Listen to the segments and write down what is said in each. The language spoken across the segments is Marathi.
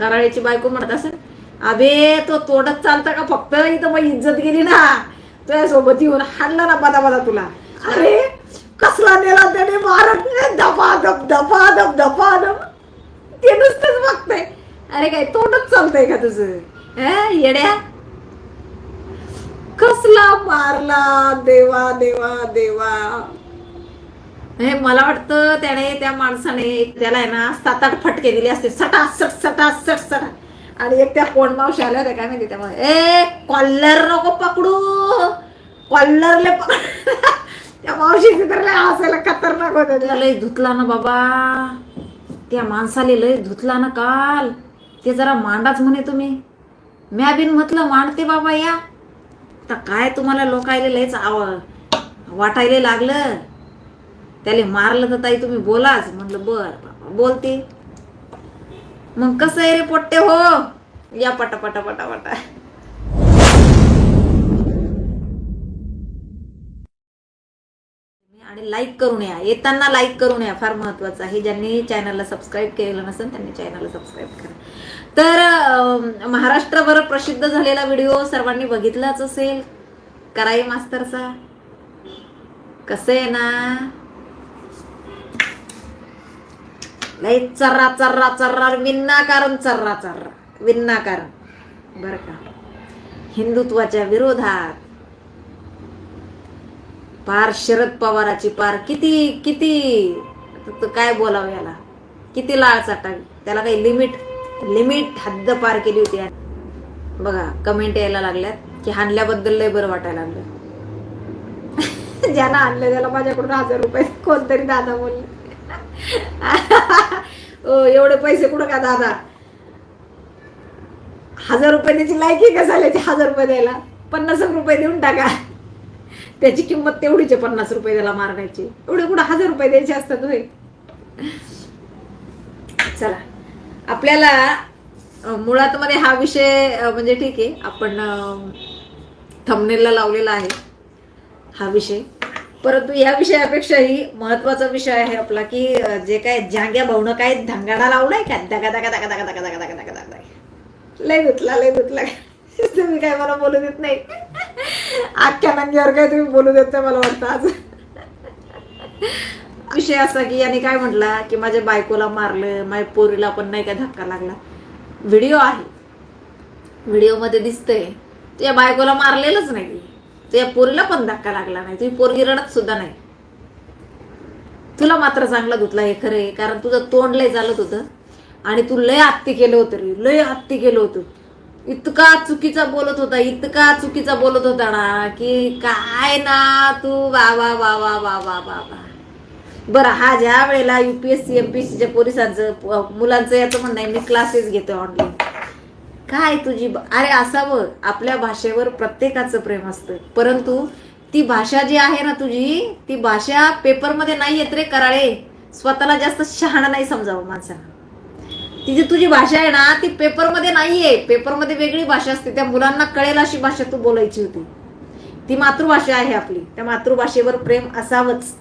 कराळ्याची बायको म्हणत असेल अबे तो तोडत चालता का? फक्त इथं मग इज्जत गेली ना. तुझ्यासोबत येऊन हाडला ना बदा बदा तुला. अरे कसला नेला त्याने? मारत दफा धप धपा धप धपा धप ते नुसतंच बघतंय. अरे काय तोडत चालतंय का तुझं? हे येड्या. कसला मारला? देवा देवा देवा. हे मला वाटतं त्याने त्या माणसाने त्याला आहे ना सात आठ फटके दिले असते. सटा सट सटा. सट सटा आणि एक त्या कोण मावशी आल्या होत्या काय माहिती त्यामुळे. ए कॉलर नको पकडू. कॉलरले पकड त्या मावशी तर लय खतरनाक होते त्या लय धुतला ना बाबा. त्या माणसाले लय धुतला ना काल. ते जरा मांडाच म्हणे तुम्ही. म्या बिन म्हटलं मांडते बाबा या. तर काय तुम्हाला लोकायले लयच आव वाटायला लागलं. त्याला मारलं तर ताई तुम्ही बोलाच. म्हटलं बर बाबा बोलते. मग कसं आहे रे पोट्टे हो? या पटा पटा पटा पटा. आणि लाईक करून या येताना लाईक करून या फार महत्वाचं आहे. ज्यांनी चॅनलला सबस्क्राईब केलेलं नसेल त्यांनी चॅनलला सबस्क्राईब करा. तर महाराष्ट्रभर प्रसिद्ध झालेला व्हिडिओ सर्वांनी बघितलाच असेल. कराई मास्तरचा. कसं आहे ना? लय चर्रा चर्रा चर्रा विनाकारण चर्रा चर्रा. विनाकारण. बर का? हिंदुत्वाच्या विरोधात पार शरद पवाराची पार किती किती काय बोलावं याला? किती लाळ चाटावी त्याला काही लिमिट लिमिट हद्द पार केली होती. याने. बघा कमेंट यायला लागल्यात की हाणल्याबद्दल लय बरं वाटायला लागलं. ज्यानं आणलं त्याला माझ्याकडून हजार रुपये. कोणतरी दादा बोलले. एवढे पैसे कुठं का दादा? हजार रुपये त्याची लायकी का झाल्याची हजार रुपये द्यायला. पन्नास रुपये देऊन टाका. त्याची किंमत तेवढीच आहे पन्नास रुपये त्याला मारण्याची. एवढे कुठं हजार रुपये द्यायचे असतात होय? चला. आपल्याला मुळात मध्ये हा विषय म्हणजे ठीक आहे आपण थमनेलला लावलेला आहे हा विषय. परंतु या विषयापेक्षाही महत्त्वाचा विषय आहे आपला की जे काय जांग्या भाऊनं काय धंगाडा लावलाय का? धगा धगा धगा धगा धगा धगा धगा धगा लय गुतला लय गुतला. तुम्ही काय मला बोलू देत नाही. आख्या नंग्यावर काय तुम्ही बोलू देत नाही मला वाटतं आज. विषय असा की याने काय म्हटला की माझ्या बायकोला मारलं माझ्या पोरीला पण नाही काय धक्का लागला. व्हिडिओ आहे. व्हिडिओमध्ये दिसतंय. तुझ्या बायकोला मारलेलंच नाही. तुझ्या पोरीला पण धक्का लागला नाही. तुझी पोरगी रडत सुद्धा नाही. तुला मात्र चांगला धुतला हे खरं आहे कारण तुझं तोंड लय चालत होतं. आणि तू लय हत्ती केलं होतं रे लय हत्ती केलं होतं. इतका चुकीचा बोलत होता इतका चुकीचा बोलत होता ना की काय ना तू वा वा वा वा वा वा वा वा. बरं हा ज्या वेळेला युपीएससी एमपीएससीच्या पोलिसांचं मुलांचं याचं म्हणणं आहे मी क्लासेस घेतो ऑनलाईन काय तुझी अरे असावं आपल्या भाषेवर प्रत्येकाचं प्रेम असतं. परंतु ती भाषा जी आहे ना तुझी ती भाषा पेपरमध्ये नाही येत रे कराळे. स्वतःला जास्त शहाणा नाही समजावं माणसानं ती जी तुझी भाषा आहे ना ती पेपरमध्ये नाहीये. पेपरमध्ये वेगळी भाषा असते. त्या मुलांना कळेल अशी भाषा तू बोलायची होती. ती मातृभाषा आहे आपली. त्या मातृभाषेवर प्रेम असावंच.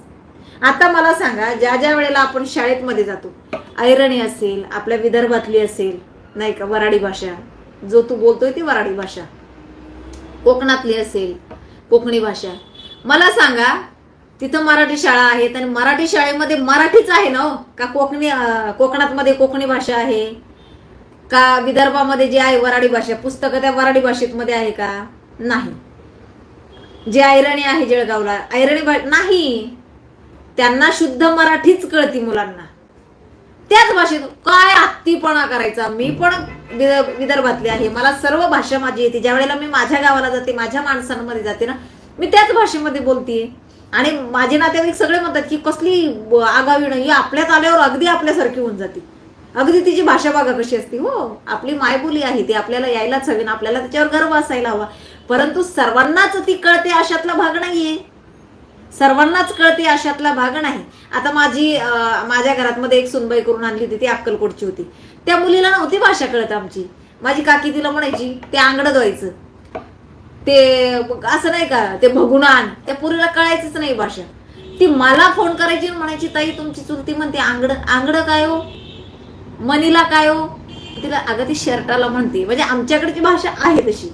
आता मला सांगा ज्या ज्या वेळेला आपण शाळेत मध्ये जातो ऐरणी असेल आपल्या विदर्भातली असेल नाही का वराडी भाषा जो तू बोलतोय ती वराडी भाषा. कोकणातली असेल कोकणी भाषा. मला सांगा तिथं मराठी शाळा आहेत आणि मराठी शाळेमध्ये मराठीच आहे ना हो? का कोकणी कोकणात कोकणातमध्ये कोकणी भाषा आहे? का विदर्भामध्ये जे आहे वराडी भाषा? पुस्तकं त्या वराडी भाषेत मध्ये आहे का? नाही. जे ऐरणी आहे जळगावला ऐरणी भा नाही. त्यांना शुद्ध मराठीच कळती मुलांना. त्याच भाषेत काय हत्तीपणा करायचा? मी पण विद- विदर्भातली आहे. मला सर्व भाषा माझी येते. ज्या वेळेला मी माझ्या गावाला जाते माझ्या माणसांमध्ये जाते ना मी त्याच भाषेमध्ये बोलतेय. आणि माझे नातेवाईक सगळे म्हणतात की कसली आगावी नाही आपल्यात आल्यावर अगदी आपल्यासारखी होऊन जाते. अगदी तिची भाषा बघा कशी असते. हो आपली मायबोली आहे. ती आपल्याला यायलाच हवी ना आपल्याला त्याच्यावर गर्व असायला हवा. परंतु सर्वांनाच ती कळते अशातला भाग नाहीये. सर्वांनाच कळते अशातला भाग नाही. आता माझी माझ्या घरात मध्ये एक सुनबाई करून आणली होती ती अक्कलकोटची होती. त्या मुलीला नव्हती भाषा कळत आमची. माझी काकी तिला म्हणायची ते आंगडं धुवायचं. ते असं नाही का ते भगुण आण. त्या पुरीला कळायचीच नाही भाषा. ती मला फोन करायची म्हणायची ताई तुमची चुलती म्हणते आंगड आंगडं काय हो? मनीला काय हो? तिला अगं ती शर्टाला म्हणते. म्हणजे आमच्याकडची भाषा आहे तशी.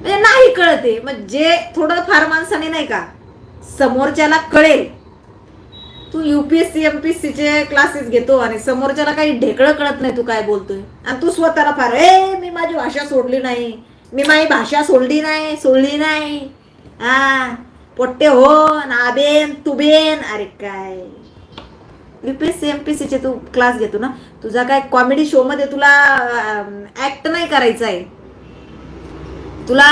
म्हणजे नाही कळते. मग जे थोडं फार माणसाने नाही का समोरच्याला कळेल. तू U P S C M P S सीचे क्लासेस घेतो आणि समोरच्याला काही ढेकळं कळत नाही तू काय बोलतोय. आणि तू स्वतःला फार ए मी माझी भाषा सोडली नाही. मी माझी भाषा सोडली नाही सोडली नाही. हा पोट्टे हो नाबेन तुबेन. अरे काय. U P S C M P चे तू क्लास घेतो ना? तुझा काय कॉमेडी शो मध्ये तुला ऍक्ट नाही करायचा आहे तुला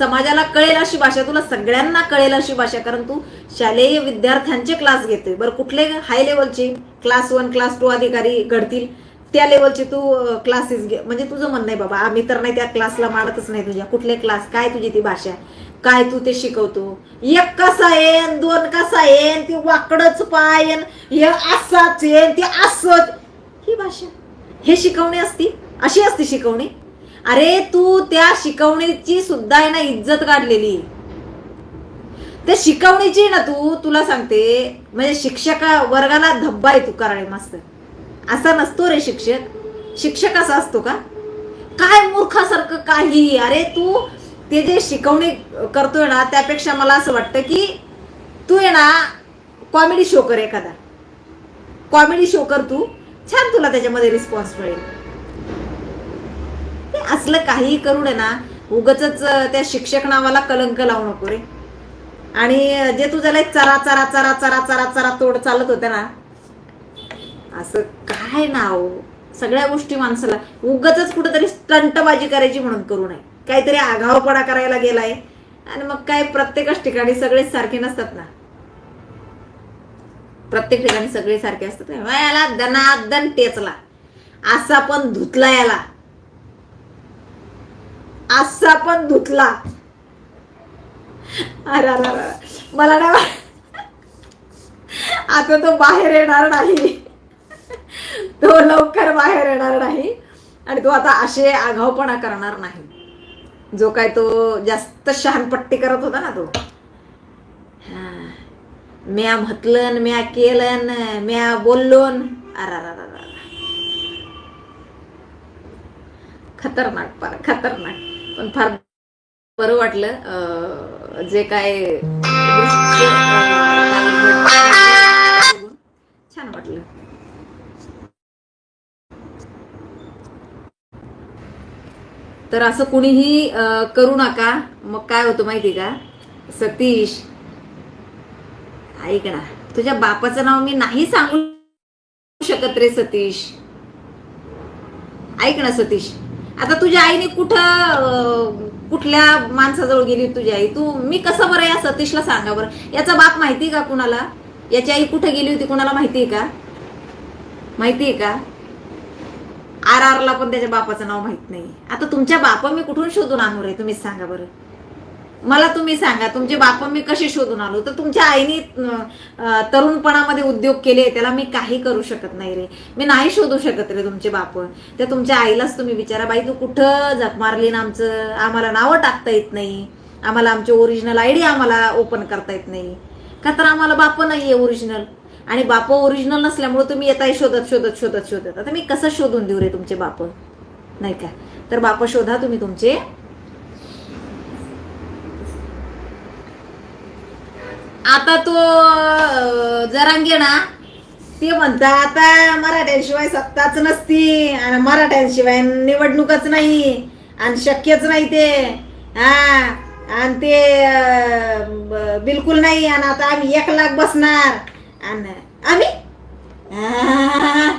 समाजाला कळेल अशी भाषा तुला सगळ्यांना कळेल अशी भाषा कारण तू शालेय विद्यार्थ्यांचे क्लास घेतोय. बरं कुठले हाय लेवलचे क्लास वन क्लास टू अधिकारी घडतील. त्या लेवलचे तू क्लासेस घे. म्हणजे तुझं म्हणणं आहे बाबा आम्ही तर नाही त्या क्लासला मारतच नाही तुझ्या. कुठले क्लास काय तुझी ती भाषा काय तू ते शिकवतो? एक कसा येन दोन कसा येन ती वाकडच पायन. हे असाच येन ते असत ही भाषा. हे शिकवणी असती? अशी असती शिकवणी? अरे तू त्या शिकवणीची सुद्धा आहे ना इज्जत काढलेली. त्या शिकवणीची ना तू तुला सांगते म्हणजे शिक्षक वर्गाला धब्बा आहे तू कराळे मस्त. असा नसतो रे शिक्षक. शिक्षक असा असतो का? काय मूर्खासारखं काही. अरे तू ते जे शिकवणी करतोय ना त्यापेक्षा मला असं वाटतं की तू आहे ना कॉमेडी शो कर एखादा. कॉमेडी शो कर तू. छान तुला त्याच्यामध्ये रिस्पॉन्स मिळेल. असलं काही करू नये ना उगच त्या शिक्षक नावाला कलंक लावू नको रे. आणि जे तुझ्याला एक चरा चरा चरा चरा चरा चरा तोड चालत होत्या ना असं काय नाव? सगळ्या गोष्टी माणसाला उगच कुठेतरी स्टंटबाजी करायची म्हणून करू नये. काहीतरी आघावपणा करायला गेलाय आणि मग काय प्रत्येकच ठिकाणी सगळेच सारखे नसतात ना. प्रत्येक ठिकाणी सगळे सारखे असतात. मग याला दनादन टेचला. असा पण धुतला याला. आजचा पण धुतला. अरे अरे मला ना आता तो बाहेर येणार नाही. तो लवकर बाहेर येणार नाही. आणि तो आता असे आघावपणा करणार नाही. जो काय तो जास्त शहानपट्टी करत होता ना तो. म्या म्हटलन म्या केलन म्या बोललोन. अरा अरे. खतरनाक पार खतरनाक. पण फार बरं वाटलं जे काय छान वाटलं. तर असं कुणीही करू नका. मग काय होतं माहिती का? सतीश ऐक ना तुझ्या बापाचं नाव मी नाही सांगू शकत रे सतीश. ऐक ना सतीश. आता तुझ्या आईने कुठं कुठल्या माणसाजवळ गेली होती तुझी आई? तू मी कसं बरं या सतीशला सांगा बरं? याचा बाप माहिती का कुणाला? याची आई कुठं गेली होती कुणाला माहिती आहे का? माहिती आहे का? आर आरला पण त्याच्या बापाचं नाव माहीत नाही. आता तुमच्या बापा मी कुठून शोधून आणू रे? तुम्हीच सांगा बरं. मला तुम्ही सांगा तुमचे बाप मी कसे शोधून आलो तर तुमच्या आईने तरुणपणामध्ये उद्योग केले त्याला मी काही करू शकत नाही रे. मी नाही शोधू शकत रे तुमचे बाप. तर तुमच्या आईलाच तुम्ही विचारा बाई तू कुठं जप मारली ना आमचं? आम्हाला नावं टाकता येत नाही. आम्हाला आमचे ओरिजिनल आयडी आम्हाला ओपन करता येत नाही. का तर आम्हाला बाप नाहीये ओरिजिनल आणि बाप ओरिजिनल नसल्यामुळे तुम्ही येताय शोधत शोधत शोधत शोधत. आता मी कसं शोधून देऊ रे तुमचे बाप? नाही का? तर बाप शोधा तुम्ही तुमचे आता तो जरांगे ना ते म्हणता आता मराठ्यांशिवाय सत्ताच नसती आणि मराठ्यांशिवाय निवडणूकच नाही आणि शक्यच नाही ते हा आणि ते बिलकुल नाही आणि आता आम्ही एक लाख बसणार आणि आम्ही?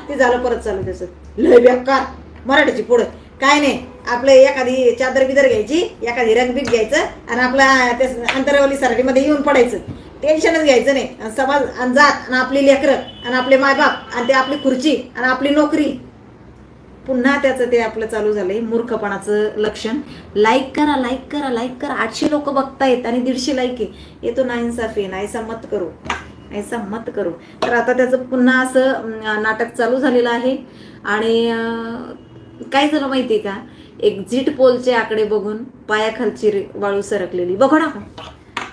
ते झालं परत चालू त्याचं. लय बेकार मराठीची पुढं काय नाही आपलं एखादी चादर बिदर घ्यायची एखादी रंगबीक घ्यायचं आणि आपला त्या अंतरावली सराटीमध्ये येऊन पडायचं. टेन्शनच घ्यायचं नाही. आणि समाज आणि जात आणि आपली लेकरं आणि आपले मायबाप आणि ते आपली खुर्ची आणि आपली नोकरी. पुन्हा त्याचं ते आपलं चालू झालंय मूर्खपणाचं लक्षण. लाईक करा लाईक करा लाईक करा. आठशे लोक बघतायत आणि दीडशे लाईक आहे. ये तो नाइन्साफी नाहीसा मत करू. ऐसा मत करू. तर आता त्याचं पुन्हा असं नाटक चालू झालेलं आहे. आणि काय झालं माहिती का? एक्झिट पोलचे आकडे बघून पायाखालची वाळू सरकलेली. बघू ना.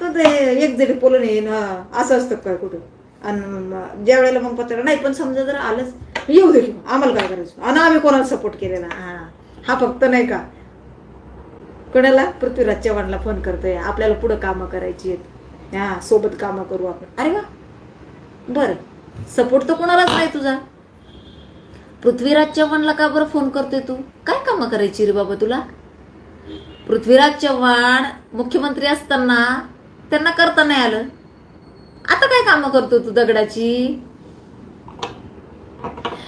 तर ते एक्झिट पोल नाही न, असं असतं काय कुठं? आणि ज्या वेळेला मग पत्र नाही पण समजा जर आलंच येऊ दे. आम्हाला काय करायचं? आणि आम्ही कोणाला सपोर्ट केलेला? हा. हा फक्त नाही का? कोणाला? पृथ्वीराज चव्हाणला फोन करतोय. आपल्याला पुढं कामं करायची आहेत. हा सोबत कामं करू आपण. अरे वा. बरं. सपोर्ट तर कोणालाच नाही तुझा. पृथ्वीराज चव्हाणला का बरं फोन करतोय तू? काय कामं करायची रे बाबा तुला? पृथ्वीराज चव्हाण मुख्यमंत्री असताना त्यांना करता नाही आलं. आता काय कामं करतो तू दगडाची?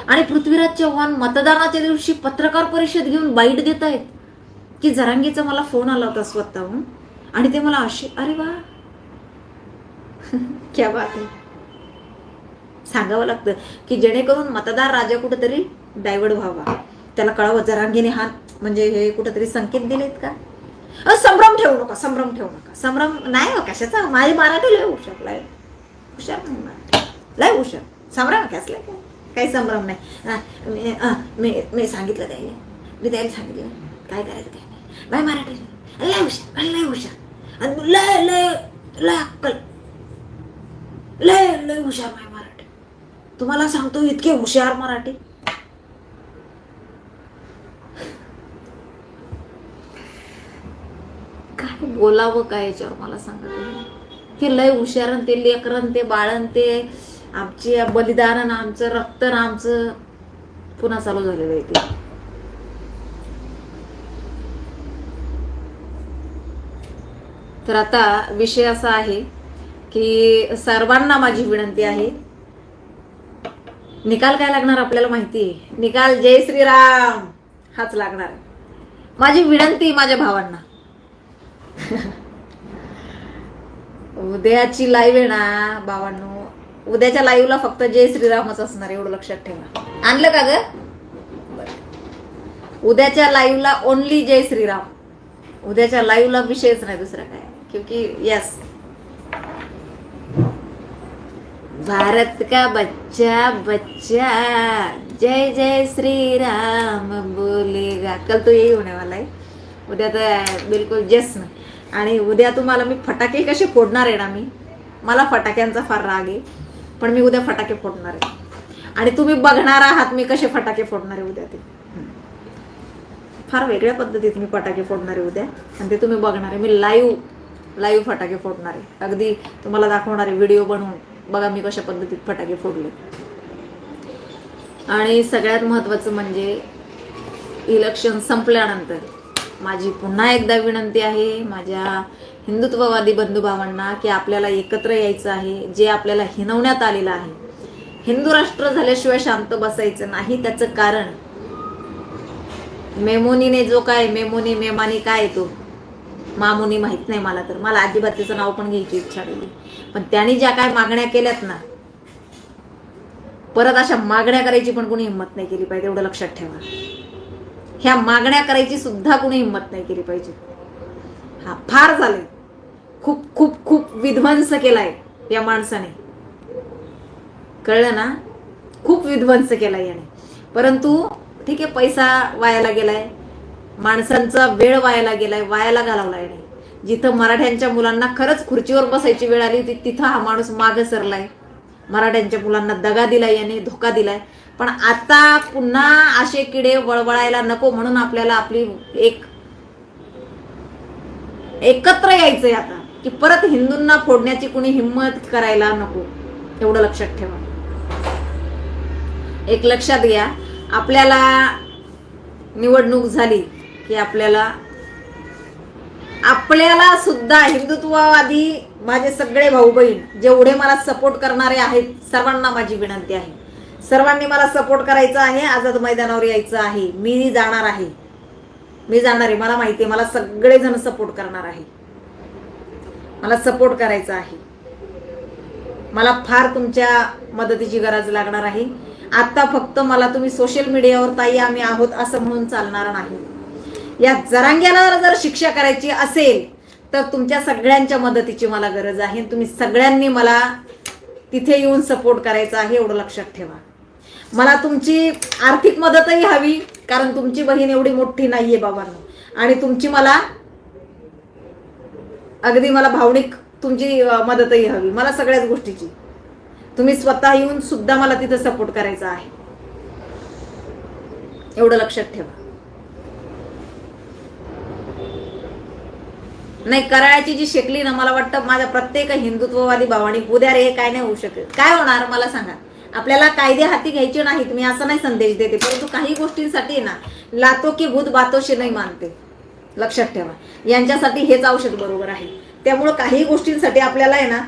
आणि पृथ्वीराज चव्हाण मतदानाच्या दिवशी पत्रकार परिषद घेऊन बाईट देत आहेत. की जरांगीचा मला फोन आला होता स्वतःहून. आणि ते मला असे अरे वा. क्या बात आहे. सांगावं लागतं की जेणेकरून मतदार राजा कुठेतरी डायवर्ट व्हावा. त्याला कळावं जरांगीने हात म्हणजे हे कुठेतरी संकेत दिलेत का? संभ्रम ठेवू नका संभ्रम ठेवू नका. संभ्रम नाही हो कशाचा? माझी मराठी लय हुशार लय हुशार नाही मराठी. लय हुशार. संभ्रम कसला काय काही संभ्रम नाही. मी मी मी सांगितलं त्याला मी त्याला सांगितलं. काय करायचं काय नाही बाय मराठी लय हुशार लय हुशार. आणि लय लय लय अक्कल. लय लय हुशार बाय मराठी. तुम्हाला सांगतो इतके हुशार मराठी. काय बोलावं काय याच्यावर मला सांगा हे लय हुशारन ते लेकरन ते बाळन ते आमचे बलिदान आमचं रक्त आमचं पुन्हा चालू झालेलं आहे ते. तर आता विषय असा आहे की सर्वांना माझी विनंती आहे. निकाल काय लागणार आपल्याला माहिती आहे? निकाल जय श्रीराम. हाच लागणार माझी विनंती माझ्या भावांना. उद्याची लाईव्ह आहे ना बाबांनो. उद्याच्या लाईव्हला फक्त जय श्रीरामच असणार एवढं लक्षात ठेवा. आणलं का ग? उद्याच्या लाईव्हला ओनली जय श्रीराम. उद्याच्या लाईव्हला विषयच नाही दुसरा काय. क्योंकि यस भारत का बच्चा बच्चा. जय जय श्री राम बोलेगा. कल तो यही होने वाला है. उद्या तर बिलकुल जस ना. आणि उद्या तुम्हाला मी फटाके कसे फोडणार आहे ना मी? मला फटाक्यांचा फार राग आहे. पण मी उद्या फटाके फोडणार आहे. आणि तुम्ही बघणार आहात मी कसे फटाके फोडणार आहे उद्या ते. फार वेगळ्या पद्धतीत मी फटाके फोडणार आहे उद्या. आणि ते तुम्ही बघणार आहे. मी लाईव्ह लाईव्ह फटाके फोडणार आहे. अगदी तुम्हाला दाखवणार आहे व्हिडिओ बनवून. बघा मी कशा पद्धतीत फटाके फोडले. आणि सगळ्यात महत्त्वाचं म्हणजे इलेक्शन संपल्यानंतर. माझी पुन्हा एकदा विनंती आहे माझ्या हिंदुत्ववादी बंधुभावांना की आपल्याला एकत्र यायचं आहे जे आपल्याला हिनवण्यात आलेलं आहे. हिंदू राष्ट्र झाल्याशिवाय शांत बसायचं नाही त्याचं कारण मेमोनीने जो काय मेमोनी मेमानी काय तो? मामुनी माहीत नाही मला तर. मला अजिबात त्याचं नाव पण घ्यायची इच्छा केली पण त्यांनी ज्या काय मागण्या केल्यात ना परत अशा मागण्या करायची पण कोणी हिंमत नाही केली पाहिजे एवढं लक्षात ठेवा. ह्या मागण्या करायची सुद्धा कुणी हिंमत नाही केली पाहिजे. हा फार झालंय. खूप खूप खूप विध्वंस केलाय या माणसाने. कळलं ना? खूप विध्वंस केलाय याने. परंतु ठीक आहे पैसा वायाला गेलाय. माणसांचा वेळ वायाला गेलाय वायाला घालवला याने. जिथं मराठ्यांच्या मुलांना खरंच खुर्चीवर बसायची वेळ आली होती तिथं हा माणूस मागं सरलाय. मराठ्यांच्या मुलांना दगा दिलाय याने धोका दिलाय. पण आता पुन्हा असे किडे वळवळायला नको म्हणून आपल्याला आपली एक एकत्र यायचंय आता. की परत हिंदूंना फोडण्याची कुणी हिंमत करायला नको. एवढं लक्षात ठेवा. एक लक्षात घ्या. आपल्याला निवडणूक झाली की आपल्याला आपल्याला सुद्धा हिंदुत्ववादी माझे सगळे भाऊ बहीण जेवढे मला सपोर्ट करणारे आहेत सर्वांना माझी विनंती आहे. सर्वांनी मला सपोर्ट करायचा आहे. आझाद मैदानावर यायचं आहे. मी जाणार आहे. मी जाणार आहे. मला माहिती आहे. मला सगळेजण सपोर्ट करणार आहे. मला सपोर्ट करायचा आहे. मला फार तुमच्या मदतीची गरज लागणार आहे. आत्ता फक्त मला तुम्ही सोशल मीडियावर ताई आम्ही आहोत असं म्हणून चालणार नाही. या जरांग्याला जर शिक्षा करायची असेल तर तुमच्या सगळ्यांच्या मदतीची मला गरज आहे. तुम्ही सगळ्यांनी मला तिथे येऊन सपोर्ट करायचा आहे एवढं लक्षात ठेवा. मला तुमची आर्थिक मदतही हवी कारण तुमची बहीण एवढी मोठी नाहीये बाबांनो. आणि तुमची मला अगदी मला भावनिक तुमची मदतही हवी मला सगळ्याच गोष्टीची. तुम्ही स्वतः येऊन सुद्धा मला तिथं सपोर्ट करायचा आहे. एवढं लक्षात ठेवा. नाही करायची जी शेकली ना मला वाटतं माझ्या प्रत्येक हिंदुत्ववादी भावानी उद्या रे काय नाही होऊ शकत काय होणार? मला सांगा. आपल्याला कायदे हाती घ्यायचे नाहीत मी असं नाही संदेश देते. परंतु काही गोष्टींसाठी ना लातो की भूत बातोशी नाही मानते. लक्षात ठेवा. यांच्यासाठी हेच औषध बरोबर आहे. त्यामुळं काही गोष्टींसाठी आपल्याला आहे ना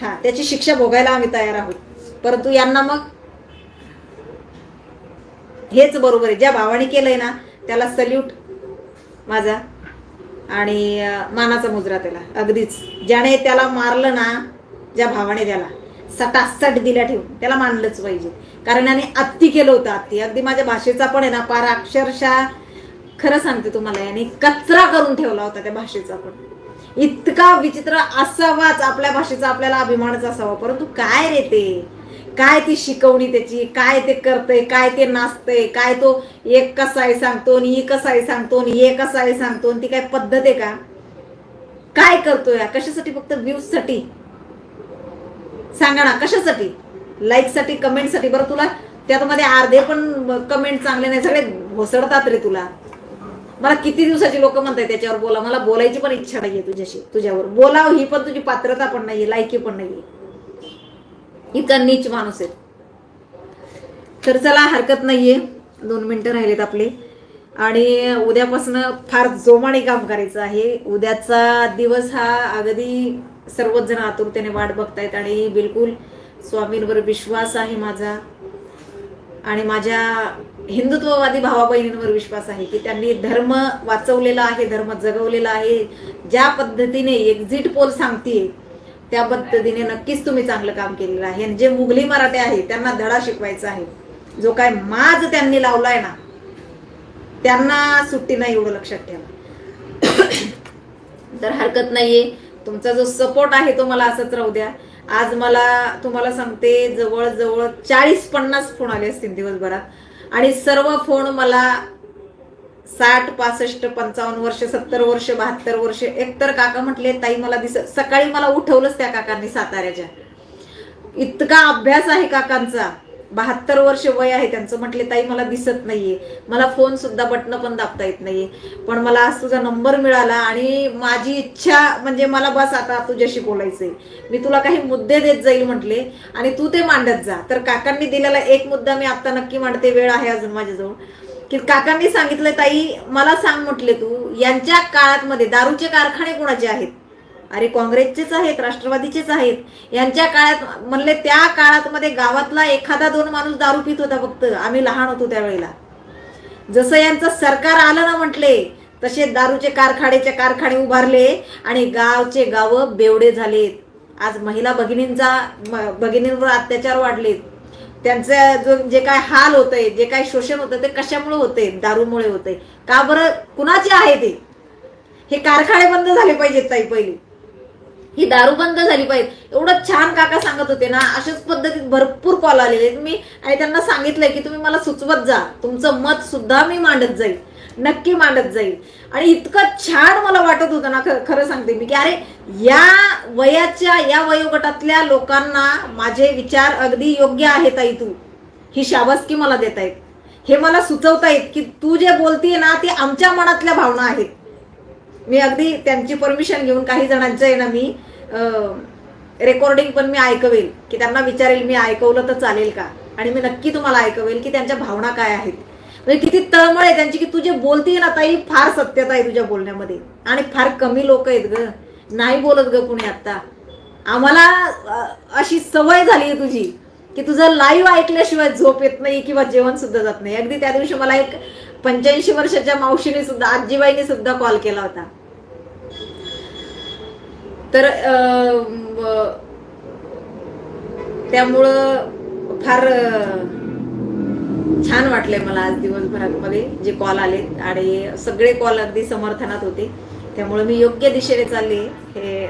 हा त्याची शिक्षा भोगायला आम्ही तयार आहोत. परंतु यांना मग हेच बरोबर आहे. ज्या भावाने केलंय ना त्याला सल्यूट माझा आणि मानाचा मुजरा त्याला. अगदीच. ज्याने त्याला मारलं ना ज्या भावाने त्याला. सटासट दिल्या ठेवून. त्याला मानलंच पाहिजे. कारण याने अत्ती केलं होतं अत्ती अगदी माझ्या भाषेचा पण आहे ना पार अक्षरशः खरं सांगते तुम्हाला याने कचरा करून ठेवला होता त्या भाषेचा पण. इतका विचित्र असावाच आपल्या भाषेचा आपल्याला अभिमानच असावा. परंतु काय रे ते? काय ती शिकवणी त्याची? काय ते करतंय? काय ते नाचतय? काय तो एक कसा आहे सांगतो आणि ही कसा आहे सांगतो आणि हे कसा आहे सांगतो आणि ती काय पद्धत आहे का? काय करतोय? कशासाठी फक्त व्ह्यूजसाठी साठी? सांगा ना कशासाठी? लाईकसाठी साठी कमेंटसाठी बरं तुला त्यात मध्ये अर्धे पण कमेंट चांगले नाही सगळे घोसडतात रे तुला. मला किती दिवसाची लोक म्हणतात त्याच्यावर बोला. मला बोलायची पण इच्छा नाहीये तुझ्याशी तुझ्यावर. बोलाव ही पण तुझी पात्रता पण नाहीये लायकी पण नाहीये. इतका नीच माणूस आहे. तर चला हरकत नाहीये. दोन मिनटं राहिलेत आपले. आणि उद्यापासून फार जोमाने काम करायचं आहे. उद्याचा दिवस हा अगदी सर्वच जण आतुरतेने वाट बघतायत आणि बिलकुल स्वामींवर विश्वास आहे माझा. आणि माझ्या हिंदुत्ववादी भावा बहिणींवर विश्वास आहे की त्यांनी धर्म वाचवलेला आहे धर्म जगवलेला आहे. ज्या पद्धतीने एक्झिट पोल सांगते त्या पद्धतीने नक्कीच तुम्ही चांगलं काम केलेलं आहे. आणि जे मुघली मराठे आहे त्यांना धडा शिकवायचा आहे. जो काय माज त्यांनी लावलाय ना त्यांना सुट्टी नाही एवढं लक्षात ठेवा. तर हरकत नाहीये. तुमचा जो सपोर्ट आहे तो मला असंच राहू द्या. आज मला तुम्हाला सांगते जवळजवळ चाळीस पन्नास फोन आले असतील दिवसभरात. आणि सर्व फोन मला साठ पासष्ट पंचावन्न वर्ष सत्तर वर्ष बहात्तर वर्ष एकतर काका म्हटले ताई मला दिसत सकाळी मला उठवलंच त्या काकांनी साताऱ्याच्या. इतका अभ्यास आहे काकांचा. बहात्तर वर्ष वय आहे त्यांचं. म्हटले ताई मला दिसत नाहीये. मला फोन सुद्धा बटन पण दाबता येत नाहीये. पण मला आज तुझा नंबर मिळाला आणि माझी इच्छा म्हणजे मला बस आता तुझ्याशी बोलायचंय. मी तुला काही मुद्दे देत जाईल म्हटले. आणि तू ते मांडत जा. तर काकांनी दिलेला एक मुद्दा मी आता नक्की मांडते. वेळ आहे अजून माझ्याजवळ. की काकांनी सांगितलं ताई मला सांग म्हटले तू यांच्या काळात मध्ये दारूचे कारखाने कोणाचे आहेत? अरे काँग्रेसचेच आहेत राष्ट्रवादीचेच आहेत. यांच्या काळात म्हणले त्या काळात मध्ये गावातला एखादा दोन माणूस दारू पित होता फक्त. आम्ही लहान होतो त्यावेळेला. जसं यांचं सरकार आलं ना म्हटले तसे दारूचे कारखानेचे कारखाने उभारले आणि गावचे गाव बेवडे झालेत. आज महिला भगिनींचा भगिनींवर अत्याचार वाढलेत. त्यांचं जो जे काय हाल होतंय जे काय शोषण होतं ते कशामुळे होते दारूमुळे होते का बरं कुणाचे आहे ते? हे कारखाने बंद झाले पाहिजेत ताई पहिली. ही दारू बंद झाली पाहिजे. एवढं छान काका सांगत होते ना अशाच पद्धतीत भरपूर कॉल आलेले आहेत. मी आणि त्यांना सांगितलंय की तुम्ही मला सुचवत जा. तुमचं मत सुद्धा मी मांडत जाईल. नक्की मांडत जाईल. आणि इतकं छान मला वाटत होतं ना खरं सांगते मी की अरे या वयाच्या या वयोगटातल्या लोकांना माझे विचार अगदी योग्य आहेत आई तू. ही शाबासकी मला देत आहेत हे मला सुचवतायत की तू जे बोलतीये ना ते आमच्या मनातल्या भावना आहेत. मी अगदी त्यांची परमिशन घेऊन काही जणांचं आहे ना मी रेकॉर्डिंग पण मी ऐकवेल की त्यांना विचारेल मी ऐकवलं तर चालेल का? आणि मी नक्की तुम्हाला ऐकवेल की त्यांच्या भावना काय आहेत. म्हणजे किती तळमळ आहे त्यांची की तू जे बोलतीये ना ताई फार सत्यता आहे तुझ्या बोलण्यामध्ये. आणि फार कमी लोक आहेत ग. नाही बोलत ग कुणी आत्ता. आम्हाला अशी सवय झाली आहे तुझी की तुझं लाईव्ह ऐकल्याशिवाय झोप येत नाही किंवा जेवण सुद्धा जात नाही. अगदी त्या दिवशी मला एक पंच्याऐंशी वर्षाच्या मावशीने सुद्धा आजीबाईने सुद्धा कॉल केला होता. तर त्यामुळं फार छान वाटलंय मला आज दिवसभरामध्ये जे कॉल आले आणि सगळे कॉल अगदी समर्थनात होते. त्यामुळे मी योग्य दिशेने चालले हे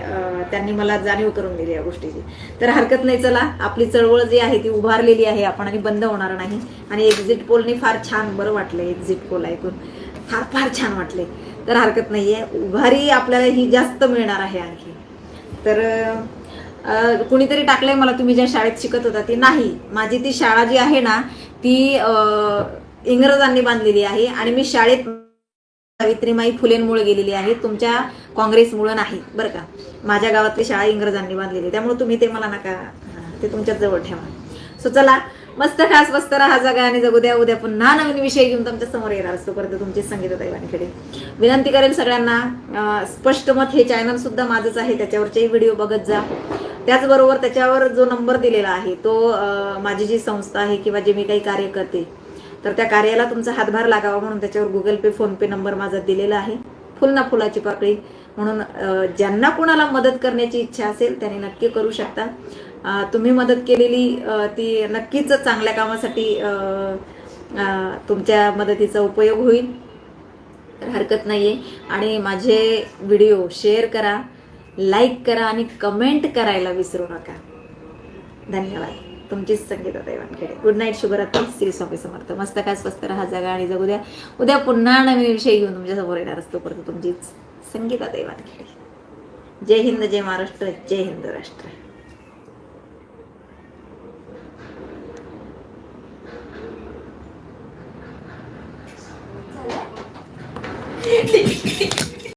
त्यांनी मला जाणीव करून दिली या गोष्टीची. तर हरकत नाही चला. आपली चळवळ जी आहे ती उभारलेली आहे. आपण आणि बंद होणार नाही. आणि एक्झिट पोलनी फार छान बरं वाटलं एक्झिट पोल ऐकून. फार फार छान वाटले तर हरकत नाहीये. उभारी आपल्याला ही जास्त मिळणार आहे आणखी. तर कुणीतरी टाकलंय मला तुम्ही ज्या शाळेत शिकत होता ती नाही. माझी ती शाळा जी आहे ना ती इंग्रजांनी बांधलेली आहे आणि मी शाळेत सावित्रीमाई फुलेंमुळे गेलेली आहे. तुमच्या काँग्रेसमुळे नाही बरं का? माझ्या गावातली शाळा इंग्रजांनी बांधलेली आहे. त्यामुळे तुम्ही ते मला नका ते तुमच्याच जवळ ठेवा. सो चला मस्त खास मस्त राहा जगा आणि जगू द्या. उद्या पुन्हा नवीन विषय घेऊन तुमच्यासमोर येणार असतो. परत तुमची संगीत दैवांकडे विनंती करेल सगळ्यांना स्पष्ट मत हे चॅनल सुद्धा माझंच आहे. त्याच्यावरचेही व्हिडिओ बघत जा. त्याचबरोबर त्याच्यावर जो नंबर दिलेला आहे तो माझी जी संस्था आहे किंवा जे मी काही कार्य करते तर त्या कार्याला तुमचा हातभार लागावा म्हणून त्याच्यावर गुगल पे फोनपे नंबर माझा दिलेला आहे. फुल ना फुलाची पाकळी. म्हणून ज्यांना कोणाला मदत करण्याची इच्छा असेल त्यांनी नक्की करू शकता. तुम्ही मदत केलेली ती नक्कीच चांगल्या कामासाठी तुमच्या मदतीचा उपयोग होईल. तर हरकत आहे आणि माझे व्हिडिओ शेअर करा लाईक करा आणि कमेंट करायला विसरू नका. धन्यवाद. तुमचीच संगीता दैवानखेडे. गुड नाईट शुभरात्री. श्री स्वामी समर्थ. मस्त काय स्वस्त राहा जगा आणि जगू द्या. उद्या पुन्हा नवीन विषय घेऊन तुमच्यासमोर येणार असतो. परत तुमचीच संगीता दैवानखेडे जय हिंद जय महाराष्ट्र जय हिंद राष्ट्र